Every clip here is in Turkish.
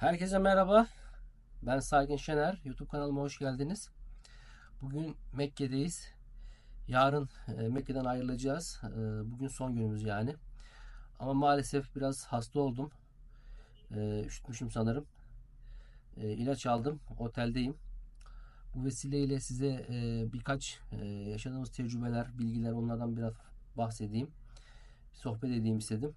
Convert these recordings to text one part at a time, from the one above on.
Herkese merhaba. Ben Saygın Şener. YouTube kanalıma hoş geldiniz. Bugün Mekke'deyiz. Yarın e, Mekke'den ayrılacağız. E, Bugün son günümüz yani. Ama maalesef biraz hasta oldum. E, Üşütmüşüm sanırım. İlaç aldım. Oteldeyim. Bu vesileyle size birkaç yaşadığımız tecrübeler, bilgiler onlardan biraz bahsedeyim. Sohbet edeyim istedim.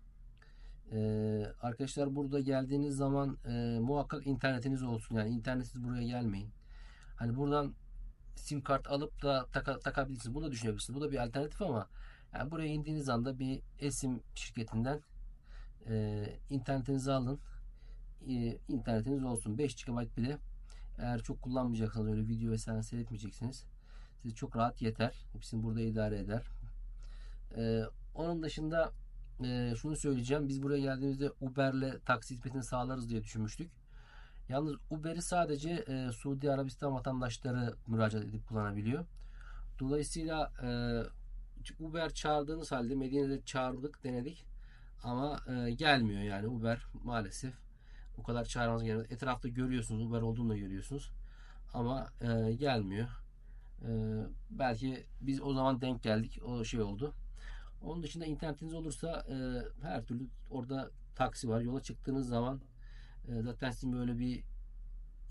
Ee, arkadaşlar burada geldiğiniz zaman e, muhakkak internetiniz olsun. Yani internetsiz buraya gelmeyin. Hani buradan sim kart alıp da taka, takabilirsiniz. Bunu da düşünebilirsiniz. Bu da bir alternatif ama yani buraya indiğiniz anda bir esim şirketinden e, internetinizi alın. E, internetiniz olsun. 5 GB bile eğer çok kullanmayacaksanız öyle video vesaire seyretmeyeceksiniz. Size çok rahat yeter. Hepsini burada idare eder. E, onun dışında e, şunu söyleyeceğim. Biz buraya geldiğimizde Uber'le taksi hizmetini sağlarız diye düşünmüştük. Yalnız Uber'i sadece e, Suudi Arabistan vatandaşları müracaat edip kullanabiliyor. Dolayısıyla e, Uber çağırdığınız halde Medine'de çağırdık, denedik. Ama e, gelmiyor yani Uber maalesef. O kadar çağırmanız gerekiyor. Etrafta görüyorsunuz, Uber olduğunu da görüyorsunuz. Ama e, gelmiyor. E, belki biz o zaman denk geldik. O şey oldu. Onun dışında internetiniz olursa e, her türlü orada taksi var. Yola çıktığınız zaman e, zaten sizin böyle bir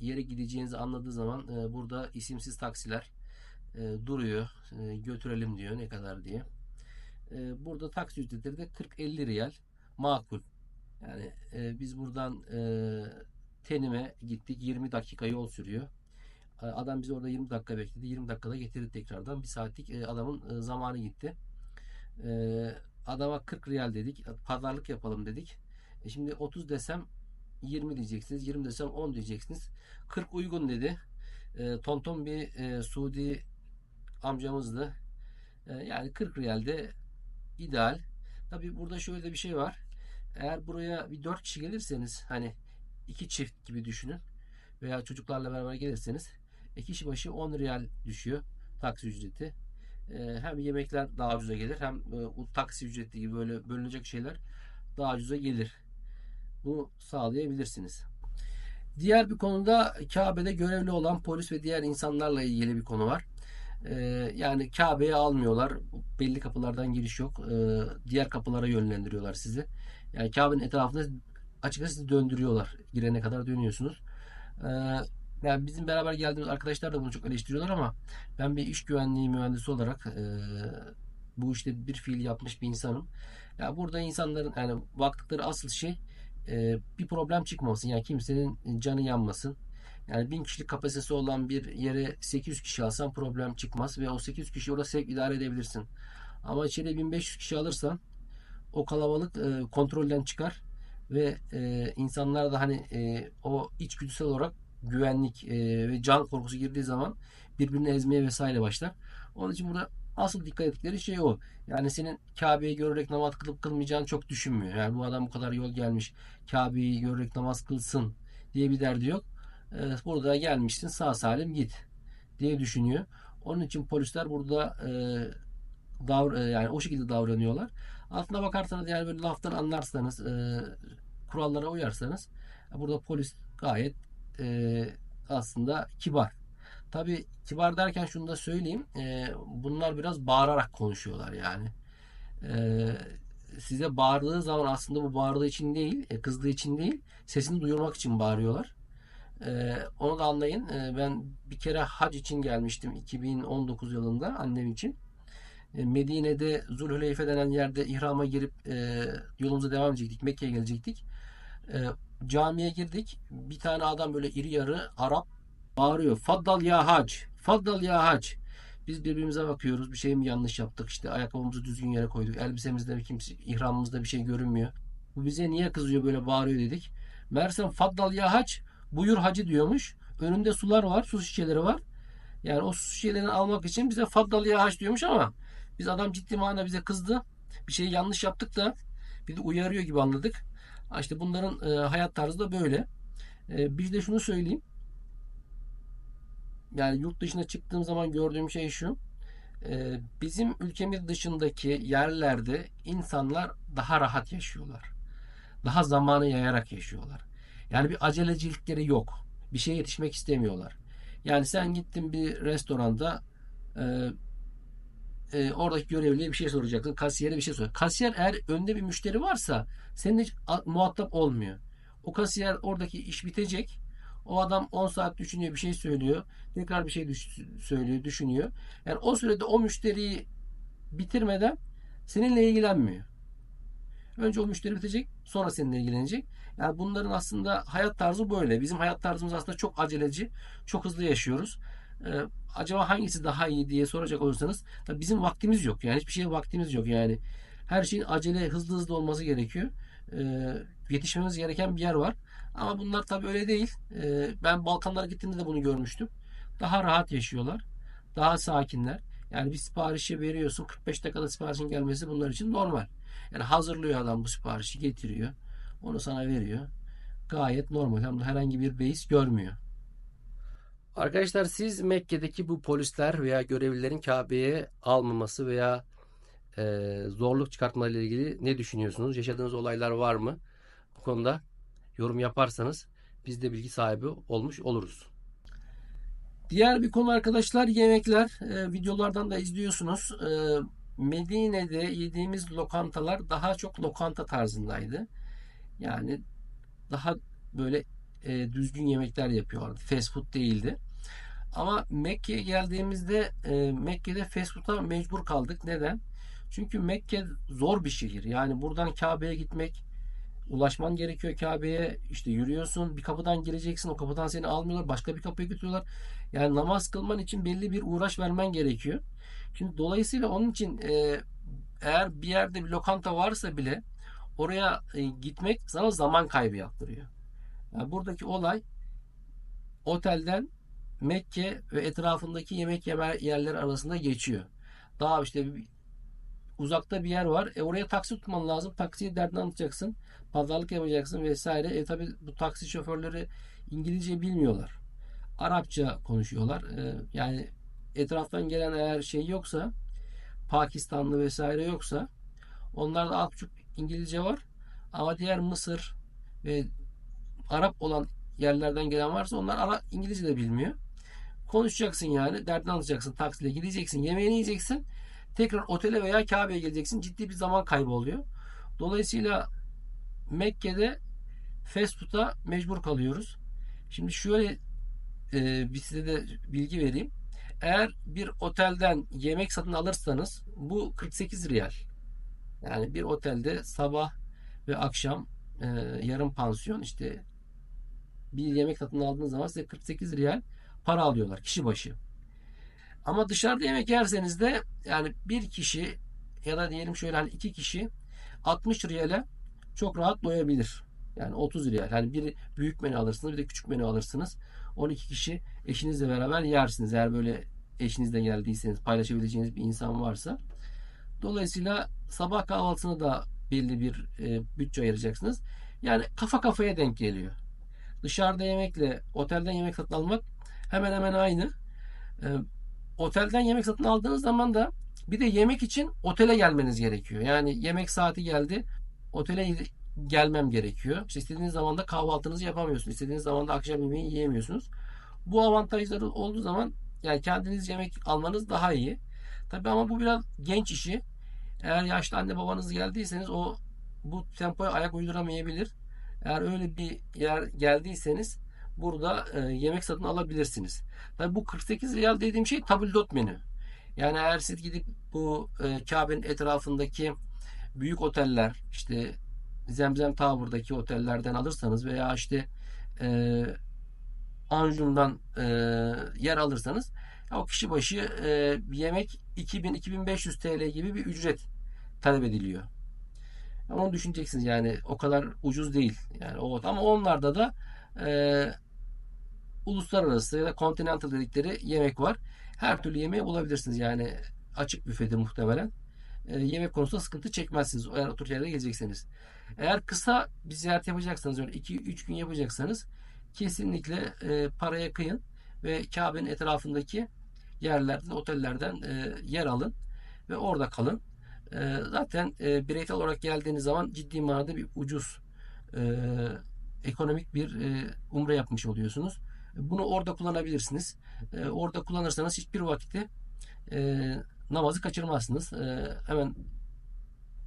yere gideceğinizi anladığı zaman e, burada isimsiz taksiler e, duruyor. E, götürelim diyor ne kadar diye. E, burada taksi ücretleri de 40-50 riyal makul. Yani e, biz buradan e, Tenim'e gittik. 20 dakika yol sürüyor. E, Adam bizi orada 20 dakika bekledi. 20 dakikada getirdi tekrardan. Bir saatlik e, adamın e, zamanı gitti. Ee, adama 40 riyal dedik. Pazarlık yapalım dedik. E şimdi 30 desem 20 diyeceksiniz. 20 desem 10 diyeceksiniz. 40 uygun dedi. E, tonton bir e, Suudi amcamızdı. E, yani 40 riyal de ideal. Tabi burada şöyle bir şey var. Eğer buraya bir 4 kişi gelirseniz hani iki çift gibi düşünün veya çocuklarla beraber gelirseniz e, kişi başı 10 riyal düşüyor taksi ücreti. Ee, hem yemekler daha ucuza gelir hem e, taksi ücreti gibi böyle bölünecek şeyler daha ucuza gelir. Bunu sağlayabilirsiniz. Diğer bir konuda Kabe'de görevli olan polis ve diğer insanlarla ilgili bir konu var. Ee, yani Kabe'ye almıyorlar. Belli kapılardan giriş yok. Ee, diğer kapılara yönlendiriyorlar sizi. Yani Kabe'nin etrafında açıkçası sizi döndürüyorlar. Girene kadar dönüyorsunuz. Ee, yani bizim beraber geldiğimiz arkadaşlar da bunu çok eleştiriyorlar ama ben bir iş güvenliği mühendisi olarak e, bu işte bir fiil yapmış bir insanım. Ya burada insanların yani baktıkları asıl şey e, bir problem çıkmasın. Yani kimsenin canı yanmasın. Yani bin kişilik kapasitesi olan bir yere 800 kişi alsan problem çıkmaz ve o 800 kişi orada sevk idare edebilirsin. Ama içeri 1500 kişi alırsan o kalabalık e, kontrolden çıkar ve e, insanlar da hani e, o içgüdüsel olarak güvenlik e, ve can korkusu girdiği zaman birbirini ezmeye vesaire başlar. Onun için burada asıl dikkat ettikleri şey o. Yani senin Kabe'yi görerek namaz kılıp kılmayacağını çok düşünmüyor. Yani bu adam bu kadar yol gelmiş Kabe'yi görerek namaz kılsın diye bir derdi yok. E, burada gelmişsin sağ salim git diye düşünüyor. Onun için polisler burada e, davr yani o şekilde davranıyorlar. Aslına bakarsanız yani böyle laftan anlarsanız kurallara uyarsanız burada polis gayet e, aslında kibar. Tabi kibar derken şunu da söyleyeyim. E, bunlar biraz bağırarak konuşuyorlar yani. E, size bağırdığı zaman aslında bu bağırdığı için değil, e, kızdığı için değil, sesini duyurmak için bağırıyorlar. E, onu da anlayın. E, ben bir kere hac için gelmiştim 2019 yılında annem için. E, Medine'de Zulhüleyfe denen yerde ihrama girip e, yolumuza devam edecektik. Mekke'ye gelecektik. E, camiye girdik. Bir tane adam böyle iri yarı Arap bağırıyor. Faddal ya hac. Faddal ya hac. Biz birbirimize bakıyoruz. Bir şey mi yanlış yaptık? İşte ayakkabımızı düzgün yere koyduk. Elbisemizde kimse, ihramımızda bir şey görünmüyor. Bu bize niye kızıyor böyle bağırıyor dedik. Mersem faddal ya hac. Buyur hacı diyormuş. Önünde sular var. Su şişeleri var. Yani o su şişelerini almak için bize faddal ya hac diyormuş ama biz adam ciddi manada bize kızdı. Bir şey yanlış yaptık da bir de uyarıyor gibi anladık. İşte bunların e, hayat tarzı da böyle. E, bir de şunu söyleyeyim. Yani yurt dışına çıktığım zaman gördüğüm şey şu. E, bizim ülkemiz dışındaki yerlerde insanlar daha rahat yaşıyorlar. Daha zamanı yayarak yaşıyorlar. Yani bir acelecilikleri yok. Bir şeye yetişmek istemiyorlar. Yani sen gittin bir restoranda e, e, oradaki görevliye bir şey soracaksın. Kasiyere bir şey sor. Kasiyer eğer önde bir müşteri varsa senin hiç muhatap olmuyor. O kasiyer oradaki iş bitecek. O adam 10 saat düşünüyor, bir şey söylüyor. Tekrar bir şey düş- söylüyor, düşünüyor. Yani o sürede o müşteriyi bitirmeden seninle ilgilenmiyor. Önce o müşteri bitecek, sonra seninle ilgilenecek. Yani bunların aslında hayat tarzı böyle. Bizim hayat tarzımız aslında çok aceleci, çok hızlı yaşıyoruz. Ee, acaba hangisi daha iyi diye soracak olursanız bizim vaktimiz yok. Yani hiçbir şeye vaktimiz yok. Yani her şeyin acele, hızlı hızlı olması gerekiyor. Ee, yetişmemiz gereken bir yer var. Ama bunlar tabii öyle değil. Ee, ben Balkanlara gittiğimde de bunu görmüştüm. Daha rahat yaşıyorlar. Daha sakinler. Yani bir siparişi veriyorsun 45 dakikada siparişin gelmesi bunlar için normal. Yani hazırlıyor adam bu siparişi getiriyor. Onu sana veriyor. Gayet normal. Hem herhangi bir beis görmüyor. Arkadaşlar siz Mekke'deki bu polisler veya görevlilerin Kabe'ye almaması veya e, zorluk çıkartmalarıyla ilgili ne düşünüyorsunuz? Yaşadığınız olaylar var mı? Bu konuda yorum yaparsanız biz de bilgi sahibi olmuş oluruz. Diğer bir konu arkadaşlar yemekler. E, videolardan da izliyorsunuz. E, Medine'de yediğimiz lokantalar daha çok lokanta tarzındaydı. Yani daha böyle e, düzgün yemekler yapıyorlardı. Fast food değildi. Ama Mekke'ye geldiğimizde e, Mekke'de fast food'a mecbur kaldık. Neden? Çünkü Mekke zor bir şehir. Yani buradan Kabe'ye gitmek ulaşman gerekiyor Kabe'ye. İşte yürüyorsun. Bir kapıdan gireceksin. O kapıdan seni almıyorlar. Başka bir kapıya götürüyorlar. Yani namaz kılman için belli bir uğraş vermen gerekiyor. Şimdi dolayısıyla onun için e, eğer bir yerde bir lokanta varsa bile oraya e, gitmek sana zaman kaybı yaptırıyor. Yani buradaki olay otelden Mekke ve etrafındaki yemek yeme yerleri arasında geçiyor. Daha işte uzakta bir yer var. E oraya taksi tutman lazım. Taksiye derdini anlatacaksın. Pazarlık yapacaksın vesaire. E tabi bu taksi şoförleri İngilizce bilmiyorlar. Arapça konuşuyorlar. E, yani etraftan gelen eğer şey yoksa Pakistanlı vesaire yoksa onlarda az buçuk İngilizce var. Ama diğer Mısır ve Arap olan yerlerden gelen varsa onlar Ara, İngilizce de bilmiyor. Konuşacaksın yani. Derdini anlatacaksın. Taksiyle gideceksin. Yemeğini yiyeceksin. Tekrar otele veya Kabe'ye geleceksin. Ciddi bir zaman kaybı oluyor. Dolayısıyla Mekke'de fast food'a mecbur kalıyoruz. Şimdi şöyle e, bir size de bilgi vereyim. Eğer bir otelden yemek satın alırsanız bu 48 riyal. Yani bir otelde sabah ve akşam e, yarım pansiyon işte bir yemek satın aldığınız zaman size 48 riyal para alıyorlar kişi başı. Ama dışarıda yemek yerseniz de yani bir kişi ya da diyelim şöyle hani iki kişi 60 riyale çok rahat doyabilir. Yani 30 riyal. Hani bir büyük menü alırsınız bir de küçük menü alırsınız. 12 kişi eşinizle beraber yersiniz. Eğer böyle eşinizle geldiyseniz paylaşabileceğiniz bir insan varsa. Dolayısıyla sabah kahvaltısına da belli bir e, bütçe ayıracaksınız. Yani kafa kafaya denk geliyor. Dışarıda yemekle otelden yemek satın almak hemen hemen aynı. E, otelden yemek satın aldığınız zaman da bir de yemek için otele gelmeniz gerekiyor. Yani yemek saati geldi. Otele gelmem gerekiyor. İşte istediğiniz zaman da kahvaltınızı yapamıyorsunuz. İstediğiniz zaman da akşam yemeği yiyemiyorsunuz. Bu avantajları olduğu zaman yani kendiniz yemek almanız daha iyi. Tabi ama bu biraz genç işi. Eğer yaşlı anne babanız geldiyseniz o bu tempoya ayak uyduramayabilir. Eğer öyle bir yer geldiyseniz burada e, yemek satın alabilirsiniz. Tabi bu 48 riyal dediğim şey tabldot menü. Yani eğer siz gidip bu e, Kabe'nin etrafındaki büyük oteller işte Zemzem Tower'daki otellerden alırsanız veya işte e, Anjum'dan e, yer alırsanız o kişi başı e, yemek 2000-2500 TL gibi bir ücret talep ediliyor. Ama onu düşüneceksiniz yani o kadar ucuz değil. Yani o ama onlarda da e, uluslararası ya da continental dedikleri yemek var. Her türlü yemeği bulabilirsiniz yani açık büfedir muhtemelen. E, yemek konusunda sıkıntı çekmezsiniz eğer otur yerlere gelecekseniz. Eğer kısa bir ziyaret yapacaksanız öyle 2-3 gün yapacaksanız kesinlikle e, paraya kıyın ve Kabe'nin etrafındaki yerlerden, otellerden e, yer alın ve orada kalın. E, zaten e, bireysel olarak geldiğiniz zaman ciddi manada bir ucuz e, ekonomik bir e, umre yapmış oluyorsunuz. Bunu orada kullanabilirsiniz. E, orada kullanırsanız hiçbir vakitte e, namazı kaçırmazsınız. E, hemen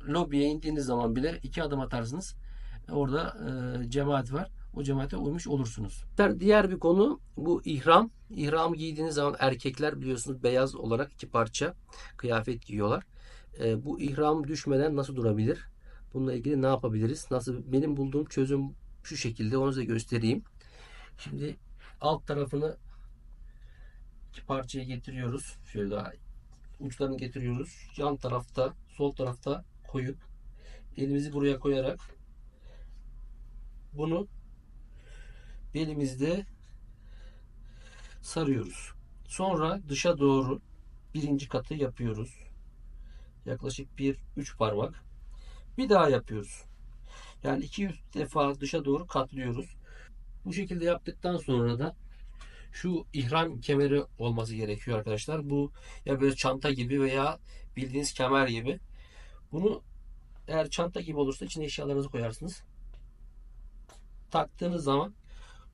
lobiye indiğiniz zaman bile iki adım atarsınız. Orada e, cemaat var. O cemaate uymuş olursunuz. Diğer bir konu bu ihram. İhram giydiğiniz zaman erkekler biliyorsunuz beyaz olarak iki parça kıyafet giyiyorlar. E, bu ihram düşmeden nasıl durabilir? Bununla ilgili ne yapabiliriz? Nasıl benim bulduğum çözüm şu şekilde onu size göstereyim. Şimdi alt tarafını iki parçaya getiriyoruz. Şöyle daha uçlarını getiriyoruz. Yan tarafta, sol tarafta koyup elimizi buraya koyarak bunu belimizde sarıyoruz. Sonra dışa doğru birinci katı yapıyoruz. Yaklaşık bir üç parmak. Bir daha yapıyoruz. Yani iki üç defa dışa doğru katlıyoruz. Bu şekilde yaptıktan sonra da şu ihram kemeri olması gerekiyor arkadaşlar. Bu ya böyle çanta gibi veya bildiğiniz kemer gibi. Bunu eğer çanta gibi olursa içine eşyalarınızı koyarsınız. Taktığınız zaman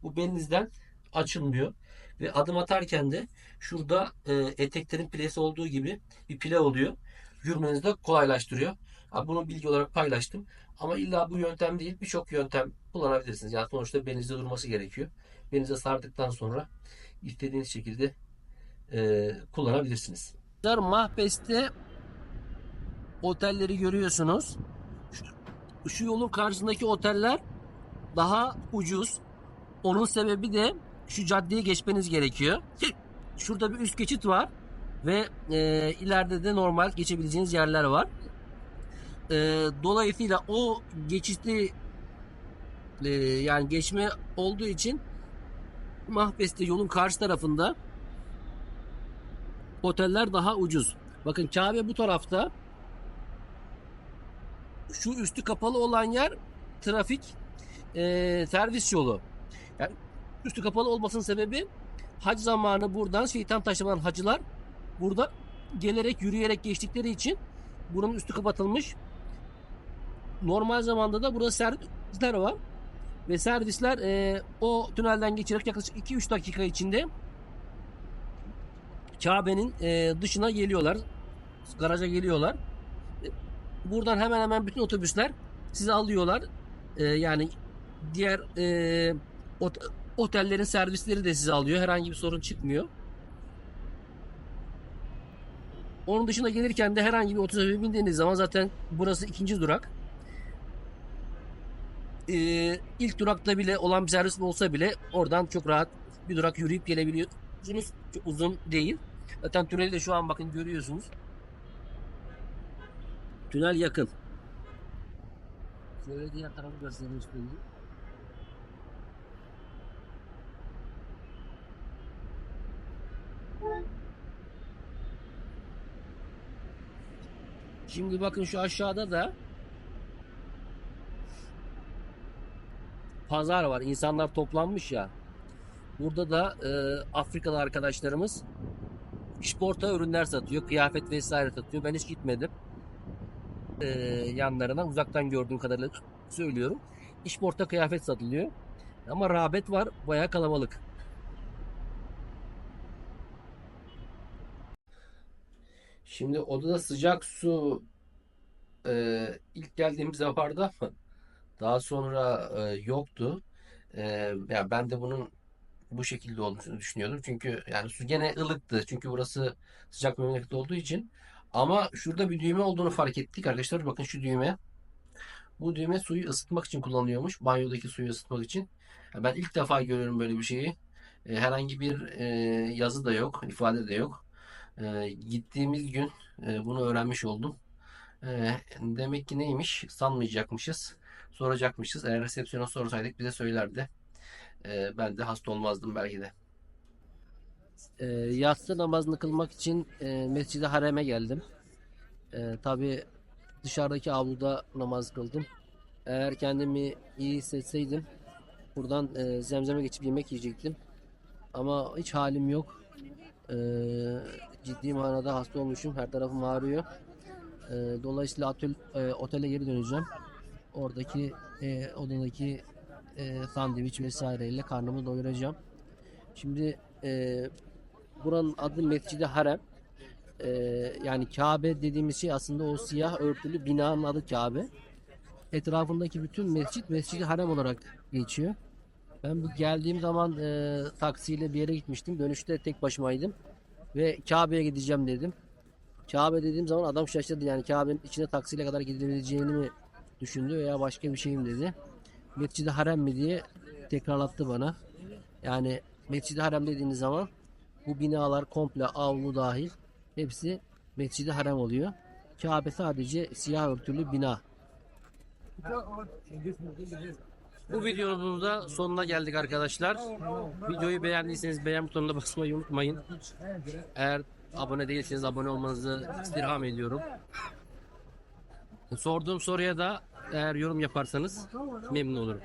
bu belinizden açılmıyor. Ve adım atarken de şurada e, eteklerin pilesi olduğu gibi bir pile oluyor. Yürümenizi de kolaylaştırıyor. Ha, bunu bilgi olarak paylaştım. Ama illa bu yöntem değil birçok yöntem kullanabilirsiniz. Yani sonuçta belinizde durması gerekiyor. Belinize sardıktan sonra istediğiniz şekilde e, kullanabilirsiniz. Mahbes'te otelleri görüyorsunuz. Şu, şu yolun karşısındaki oteller daha ucuz. Onun sebebi de şu caddeyi geçmeniz gerekiyor. Şurada bir üst geçit var ve e, ileride de normal geçebileceğiniz yerler var. E, dolayısıyla o geçitli e, yani geçme olduğu için Mahbes'te yolun karşı tarafında oteller daha ucuz. Bakın Kabe bu tarafta. Şu üstü kapalı olan yer trafik e, servis yolu. Yani üstü kapalı olmasının sebebi hac zamanı buradan şeytan taşıman hacılar burada gelerek yürüyerek geçtikleri için buranın üstü kapatılmış. Normal zamanda da burada servisler var. Ve servisler e, o tünelden geçerek yaklaşık 2-3 dakika içinde Kabe'nin e, dışına geliyorlar. Garaja geliyorlar. E, Buradan hemen hemen bütün otobüsler sizi alıyorlar. E, yani diğer e, ot- otellerin servisleri de sizi alıyor. Herhangi bir sorun çıkmıyor. Onun dışında gelirken de herhangi bir otobüse bindiğiniz zaman zaten burası ikinci durak. Ee, ilk durakta bile olan bir servis olsa bile oradan çok rahat bir durak yürüyüp gelebiliyorsunuz. Çok uzun değil. Zaten tüneli de şu an bakın görüyorsunuz. Tünel yakın. Şöyle diğer tarafı göstereyim istiyorum. Şimdi bakın şu aşağıda da pazar var. İnsanlar toplanmış ya. Burada da e, Afrikalı arkadaşlarımız işporta ürünler satıyor. Kıyafet vesaire satıyor. Ben hiç gitmedim. E, yanlarına uzaktan gördüğüm kadarıyla söylüyorum. İşporta kıyafet satılıyor. Ama rağbet var. Bayağı kalabalık. Şimdi odada sıcak su e, ilk geldiğimiz vardı ama daha sonra e, yoktu. E, ya ben de bunun bu şekilde olduğunu düşünüyordum. Çünkü yani su gene ılıktı. Çünkü burası sıcak bir memleket olduğu için. Ama şurada bir düğme olduğunu fark ettik arkadaşlar. Bakın şu düğme. Bu düğme suyu ısıtmak için kullanılıyormuş. Banyodaki suyu ısıtmak için. Ben ilk defa görüyorum böyle bir şeyi. E, herhangi bir e, yazı da yok, ifade de yok. E, gittiğimiz gün e, bunu öğrenmiş oldum. E, demek ki neymiş? Sanmayacakmışız. Soracakmışız. Eğer resepsiyona sorsaydık bize söylerdi. E, ben de hasta olmazdım belki de. E, yatsı namazını kılmak için e, Mescid-i Harem'e geldim. E, Tabi dışarıdaki avluda namaz kıldım. Eğer kendimi iyi hissetseydim buradan e, zemzeme geçip yemek yiyecektim. Ama hiç halim yok. E, ciddi manada hasta olmuşum. Her tarafım ağrıyor. E, dolayısıyla atöl, e, otele geri döneceğim. Oradaki e, odadaki e, sandviç vesaireyle karnımı doyuracağım. Şimdi e, buranın adı Mescid-i Harem. E, yani Kabe dediğimiz şey aslında o siyah örtülü binanın adı Kabe. Etrafındaki bütün mescit Mescid-i Harem olarak geçiyor. Ben bu geldiğim zaman e, taksiyle bir yere gitmiştim. Dönüşte tek başımaydım. Ve Kabe'ye gideceğim dedim. Kabe dediğim zaman adam şaşırdı. Yani Kabe'nin içine taksiyle kadar gidebileceğini mi düşündü veya başka bir şeyim dedi. Mescid-i Harem mi diye tekrarlattı bana. Yani Mescid-i Harem dediğiniz zaman bu binalar komple avlu dahil hepsi Mescid-i Harem oluyor. Kabe sadece siyah örtülü bina. Bu videomuzun da sonuna geldik arkadaşlar. Videoyu beğendiyseniz beğen butonuna basmayı unutmayın. Eğer abone değilseniz abone olmanızı istirham ediyorum. Sorduğum soruya da eğer yorum yaparsanız memnun olurum.